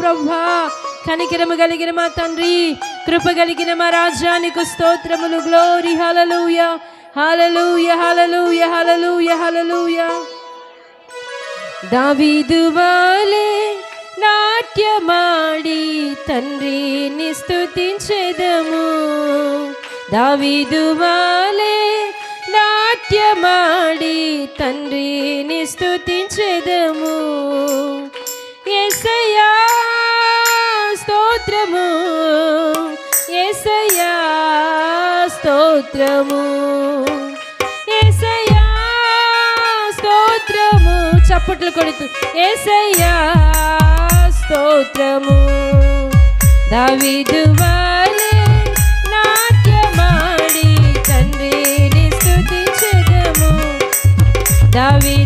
ప్రభా. కనికరము కలిగిన మా తండ్రి కృప కలిగిన మా రాజ్యానికి స్తోత్రములు గ్లోరి హలలుయ హలలుయ హలలుయ హలలుయ హలలుయ దావీదు వాలే నాట్యమాడి తండ్రిని స్తుతించెదము. దావీదు వాలే నాట్యమాడి తండ్రిని స్తుతించెదము. యేసయ్యా స్తోత్రము. యేసయ్యా స్తోత్రము. చప్పట్లు కొడుతూ ఏసయ్యా స్తోత్రము. దావిదు వాలే నాట్యమాడి తండ్రిని స్థుతించదము దావి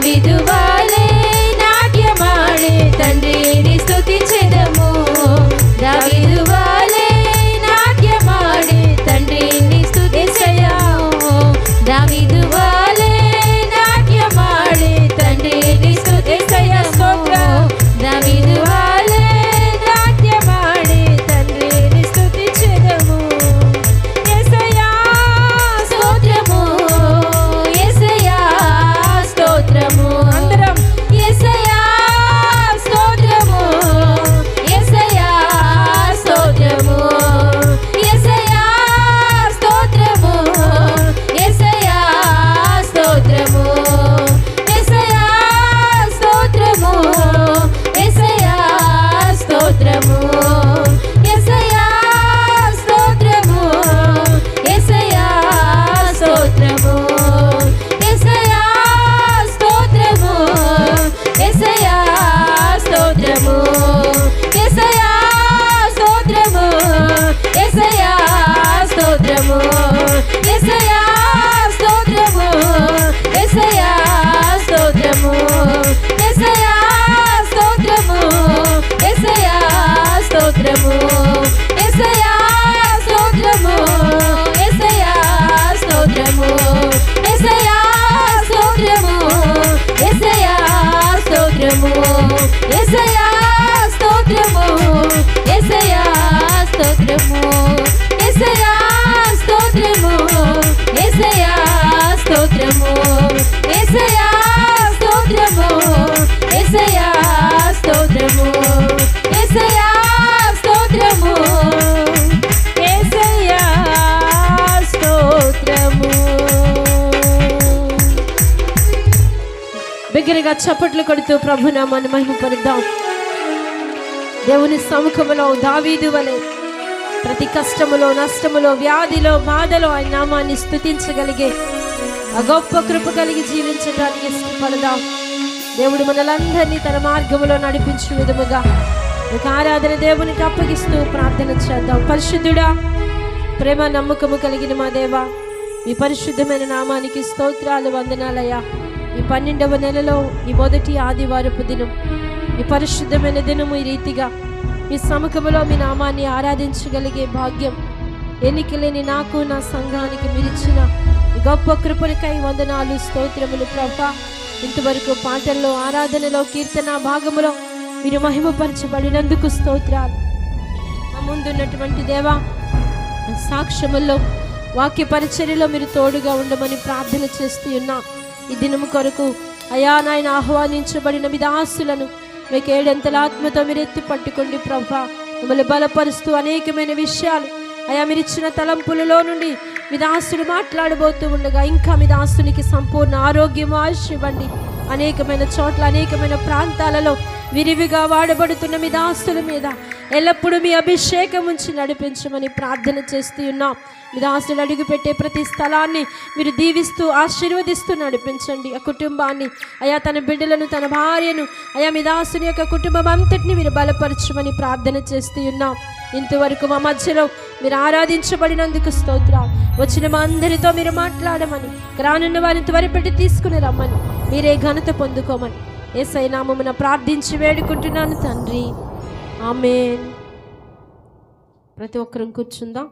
We do. బిగ్గరగా చప్పట్లు కొడుతూ ప్రభు నామాన్ని మహిమపరుద్దాం. దేవుని సముఖములో దావీదు వలె ప్రతి కష్టములో నష్టములో వ్యాధిలో బాధలో ఆయన నామాన్ని స్థుతించగలిగే ఆ గొప్ప కృప కలిగి జీవించడానికి ఇష్టపడదాం. దేవుడు మనలందరినీ తన మార్గములో నడిపించు విధముగా ఒక ఆరాధన దేవునికి అప్పగిస్తూ ప్రార్థన చేద్దాం. పరిశుద్ధుడా ప్రేమ నమ్మకము కలిగిన మా దేవా మీ పరిశుద్ధమైన నామానికి స్తోత్రాలు వందనాలయ్యా. ఈ పన్నెండవ నెలలో ఈ మొదటి ఆదివారపు దినం ఈ పరిశుద్ధమైన దినము ఈ రీతిగా. మీ సముఖంలో మీ నామాన్ని ఆరాధించగలిగే భాగ్యం ఎన్నికలేని నాకు నా సంఘానికి మీరిచ్చిన గొప్ప కృపలకై వందనాలు స్తోత్రములు ప్రభ. ఇంతవరకు పాటల్లో ఆరాధనలో కీర్తన భాగములో మీరు మహిమపరచబడినందుకు స్తోత్రాలు. మా ముందున్నటువంటి దేవా సాక్ష్యముల్లో వాక్య పరిచర్యలో మీరు తోడుగా ఉండమని ప్రార్థన చేస్తూ ఉన్నాం. ఈ దినము కొరకు అయా నాయన ఆహ్వానించబడిన మీ దాసులను మీకు ఏడంతల ఆత్మతో మీరు ఎత్తి పట్టుకోండి ప్రభా. మిమ్మల్ని బలపరుస్తూ అనేకమైన విషయాలు అయా మీరు ఇచ్చిన తలంపులలో నుండి మీ దాసుడు మాట్లాడబోతూ ఉండగా ఇంకా మీ దాసునికి సంపూర్ణ ఆరోగ్యం ఆశివ్వండి. ఇవ్వండి అనేకమైన చోట్ల అనేకమైన ప్రాంతాలలో విరివిగా వాడబడుతున్న మీ దాస్తుల మీద ఎల్లప్పుడూ మీ అభిషేకం ఉంచి నడిపించమని ప్రార్థన చేస్తూ ఉన్నాం. మీరు ఆశలు అడుగుపెట్టే ప్రతి స్థలాన్ని మీరు దీవిస్తూ ఆశీర్వదిస్తూ నడిపించండి. ఆ కుటుంబాన్ని అయా తన బిడ్డలను తన భార్యను అయా మీ దాసుని యొక్క కుటుంబం అంతటిని మీరు బలపరచమని ప్రార్థన చేస్తూ ఉన్నాం. ఇంతవరకు మా మధ్యలో మీరు ఆరాధించబడినందుకు స్తోత్రాలు వచ్చిన మా అందరితో మీరు మాట్లాడమని రానున్న వారిని త్వరపెట్టి తీసుకుని రమ్మని మీరే ఘనత పొందుకోమని ఏసై నామమున ప్రార్థించి వేడుకుంటున్నాను తండ్రి. ఆమె ప్రతి ఒక్కరం కూర్చుందాం.